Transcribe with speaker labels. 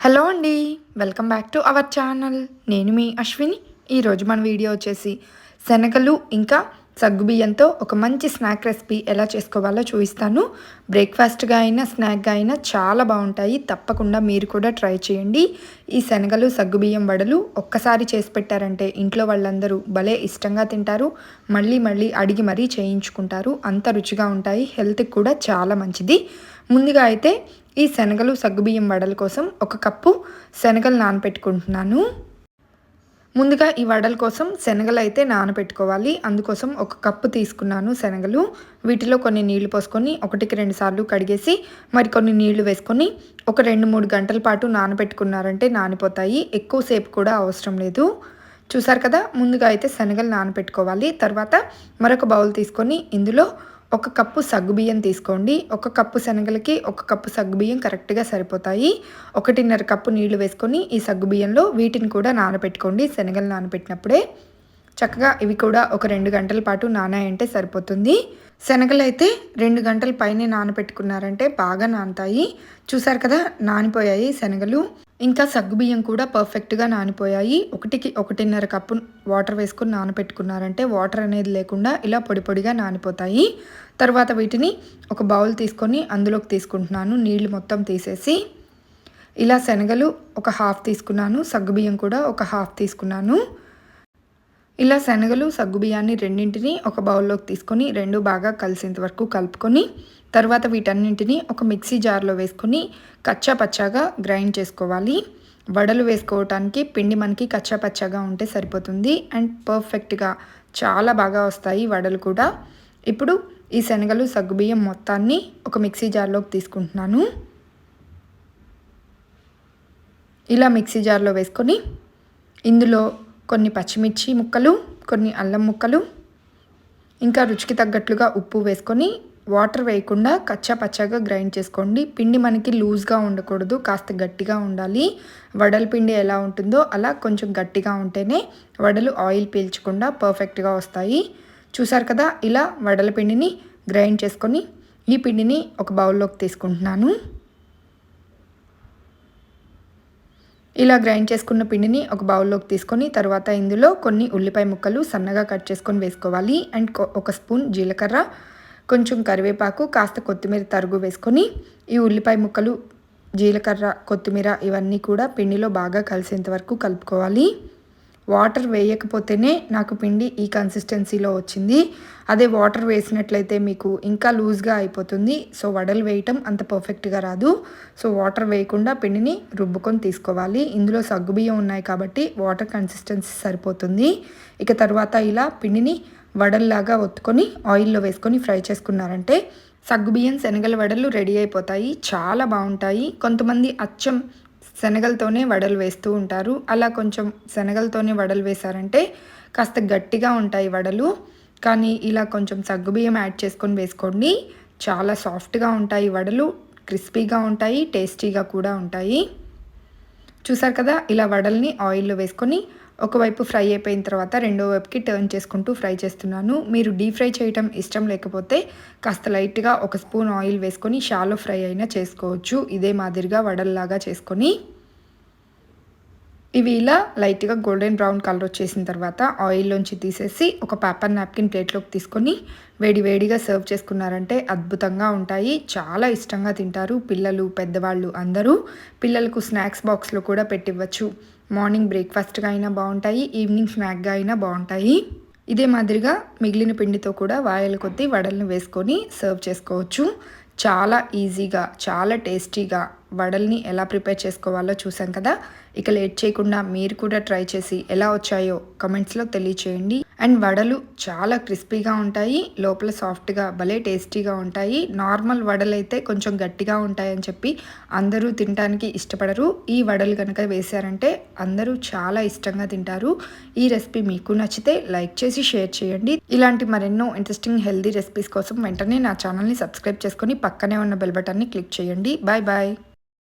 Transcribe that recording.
Speaker 1: Hello అండి welcome back to our channel. నేను మీ అశ్విని. ఈరోజు మన వీడియో వచ్చేసి శనగలు ఇంకా సగ్గుబియ్యంతో ఒక మంచి స్నాక్ రెసిపీ ఎలా చేసుకోవాలో చూపిస్తాను. బ్రేక్ఫాస్ట్గా అయినా స్నాక్గా అయినా చాలా బాగుంటాయి. తప్పకుండా మీరు కూడా ట్రై చేయండి. ఈ శనగలు సగ్గుబియ్యం వడలు ఒక్కసారి చేసి పెట్టారంటే ఇంట్లో వాళ్ళందరూ భలే ఇష్టంగా తింటారు. మళ్ళీ మళ్ళీ అడిగి మరీ చేయించుకుంటారు. అంత రుచిగా ఉంటాయి. హెల్త్కి కూడా చాలా మంచిది. ముందుగా అయితే ఈ శనగలు సగ్గుబియ్యం వడల కోసం ఒక కప్పు శనగలు నానపెట్టుకుంటున్నాను. ముందుగా ఈ వడల కోసం శనగలు అయితే నానబెట్టుకోవాలి అందుకోసం ఒక కప్పు తీసుకున్నాను శనగలు. వీటిలో కొన్ని నీళ్ళు పోసుకొని ఒకటికి రెండు సార్లు కడిగేసి మరికొన్ని నీళ్ళు వేసుకొని ఒక రెండు మూడు గంటల పాటు నానబెట్టుకున్నారంటే నానిపోతాయి. ఎక్కువసేపు కూడా అవసరం లేదు. చూసారు కదా ముందుగా అయితే శనగలు నానబెట్టుకోవాలి తర్వాత మరొక బౌల్ తీసుకొని ఇందులో ఒక కప్పు సగ్గుబియ్యం తీసుకోండి. ఒక కప్పు శనగలకి ఒక కప్పు సగ్గుబియ్యం కరెక్ట్గా సరిపోతాయి. ఒకటిన్నర కప్పు నీళ్ళు వేసుకొని ఈ సగ్గుబియ్యంలో వీటిని కూడా నానబెట్టుకోండి. శనగలు నానబెట్టినప్పుడే చక్కగా ఇవి కూడా ఒక రెండు గంటల పాటు నానాయంటే సరిపోతుంది. శనగలు అయితే రెండు గంటల పైనే నానబెట్టుకున్నారంటే బాగా నానతాయి. చూసారు కదా నానిపోయాయి శనగలు. ఇంకా సగ్గుబియ్యం కూడా పర్ఫెక్ట్గా నానిపోయాయి. ఒకటికి ఒకటిన్నర కప్పు వాటర్ వేసుకుని నానబెట్టుకున్నారంటే వాటర్ అనేది లేకుండా ఇలా పొడి పొడిగా నానిపోతాయి. తర్వాత వీటిని ఒక బౌల్ తీసుకొని అందులోకి తీసుకుంటున్నాను నీళ్ళు మొత్తం తీసేసి. ఇలా శనగలు ఒక హాఫ్ తీసుకున్నాను సగ్గుబియ్యం కూడా ఒక హాఫ్ తీసుకున్నాను. ఇలా శనగలు సగ్గుబియ్యాన్ని రెండింటిని ఒక బౌల్లోకి తీసుకొని రెండు బాగా కలిసేంత వరకు కలుపుకొని తర్వాత వీటన్నింటిని ఒక మిక్సీ జార్లో వేసుకొని కచ్చా పచ్చాగా గ్రైండ్ చేసుకోవాలి. వడలు వేసుకోవటానికి పిండి మనకి కచ్చా పచ్చాగా ఉంటే సరిపోతుంది అండ్ పర్ఫెక్ట్గా చాలా బాగా వస్తాయి వడలు కూడా. ఇప్పుడు ఈ శనగలు సగ్గుబియ్యం మొత్తాన్ని ఒక మిక్సీ జార్లోకి తీసుకుంటున్నాను. ఇలా మిక్సీ జార్లో వేసుకొని ఇందులో కొన్ని పచ్చిమిర్చి ముక్కలు కొన్ని అల్లం ముక్కలు ఇంకా రుచికి తగ్గట్లుగా ఉప్పు వేసుకొని వాటర్ వేయకుండా కచ్చా పచ్చగా గ్రైండ్ చేసుకోండి. పిండి మనకి లూజ్గా ఉండకూడదు కాస్త గట్టిగా ఉండాలి. వడల పిండి ఎలా ఉంటుందో అలా కొంచెం గట్టిగా ఉంటేనే వడలు ఆయిల్ పీల్చకుండా పర్ఫెక్ట్గా వస్తాయి. చూసారు కదా ఇలా వడల పిండిని గ్రైండ్ చేసుకొని ఈ పిండిని ఒక బౌల్లోకి తీసుకుంటున్నాను. ఇలా గ్రైండ్ చేసుకున్న పిండిని ఒక బౌల్లోకి తీసుకొని తర్వాత ఇందులో కొన్ని ఉల్లిపాయ ముక్కలు సన్నగా కట్ చేసుకొని వేసుకోవాలి. అండ్ ఒక స్పూన్ జీలకర్ర కొంచెం కరివేపాకు కాస్త కొత్తిమీర తరుగు వేసుకొని ఈ ఉల్లిపాయ ముక్కలు జీలకర్ర కొత్తిమీర ఇవన్నీ కూడా పిండిలో బాగా కలిసేంత వరకు కలుపుకోవాలి. వాటర్ వేయకపోతేనే నాకు పిండి ఈ కన్సిస్టెన్సీలో వచ్చింది. అదే వాటర్ వేసినట్లయితే మీకు ఇంకా లూజ్గా అయిపోతుంది. సో వడలు వేయటం అంత పర్ఫెక్ట్గా రాదు. సో వాటర్ వేయకుండా పిండిని రుబ్బుకొని తీసుకోవాలి. ఇందులో సగ్గుబియ్యం ఉన్నాయి కాబట్టి వాటర్ కన్సిస్టెన్సీ సరిపోతుంది. ఇక తర్వాత ఇలా పిండిని వడల్లాగా ఒత్తుకొని ఆయిల్లో వేసుకొని ఫ్రై చేసుకున్నారంటే సగ్గుబియ్యం శనగల వడలు రెడీ అయిపోతాయి. చాలా బాగుంటాయి. కొంతమంది అచ్చం శనగలతోనే వడలు వేస్తూ ఉంటారు. అలా కొంచెం శనగలతోనే వడలు వేశారంటే కాస్త గట్టిగా ఉంటాయి వడలు. కానీ ఇలా కొంచెం సగ్గుబియ్యం యాడ్ చేసుకొని వేసుకోండి. చాలా సాఫ్ట్గా ఉంటాయి వడలు. క్రిస్పీగా ఉంటాయి టేస్టీగా కూడా ఉంటాయి. చూసారు కదా ఇలా వడల్ని ఆయిల్లో వేసుకొని ఒకవైపు ఫ్రై అయిపోయిన తర్వాత రెండో వైపుకి టర్న్ చేసుకుంటూ ఫ్రై చేస్తున్నాను. మీరు డీప్ ఫ్రై చేయటం ఇష్టం లేకపోతే కాస్త లైట్గా ఒక స్పూన్ ఆయిల్ వేసుకొని షాలో ఫ్రై అయినా చేసుకోవచ్చు. ఇదే మాదిరిగా వడల్లాగా చేసుకొని ఇవి ఇలా లైట్గా గోల్డెన్ బ్రౌన్ కలర్ వచ్చేసిన తర్వాత ఆయిల్లోంచి తీసేసి ఒక పేపర్ నాప్కిన్ ప్లేట్లోకి తీసుకొని వేడి వేడిగా సర్వ్ చేసుకున్నారంటే అద్భుతంగా ఉంటాయి. చాలా ఇష్టంగా తింటారు పిల్లలు పెద్దవాళ్ళు అందరూ. పిల్లలకు స్నాక్స్ బాక్స్లో కూడా పెట్టివ్వచ్చు. మార్నింగ్ బ్రేక్ఫాస్ట్గా అయినా బాగుంటాయి ఈవినింగ్ స్నాక్గా అయినా బాగుంటాయి. ఇదే మాదిరిగా మిగిలిన పిండితో కూడా వాయల కొద్దీ వడలను వేసుకొని సర్వ్ చేసుకోవచ్చు. చాలా ఈజీగా చాలా టేస్టీగా వడల్ని ఎలా ప్రిపేర్ చేసుకోవాలో చూసాం కదా? ఇక లేట్ చేయకుండా మీరు కూడా ట్రై చేసి ఎలా వచ్చాయో కమెంట్స్లో తెలియచేయండి. అండ్ వడలు చాలా క్రిస్పీగా ఉంటాయి లోపల సాఫ్ట్గా భలే టేస్టీగా ఉంటాయి. నార్మల్ వడలు అయితే కొంచెం గట్టిగా ఉంటాయని చెప్పి అందరూ తినడానికి ఇష్టపడరు. ఈ వడలు కనుక వేశారంటే అందరూ చాలా ఇష్టంగా తింటారు. ఈ రెసిపీ మీకు నచ్చితే లైక్ చేసి షేర్ చేయండి. ఇలాంటి మరెన్నో ఇంట్రెస్టింగ్ హెల్దీ రెసిపీస్ కోసం వెంటనే నా ఛానల్ని సబ్స్క్రైబ్ చేసుకొని పక్కనే ఉన్న బెల్ బటన్ని క్లిక్ చేయండి. Bye bye.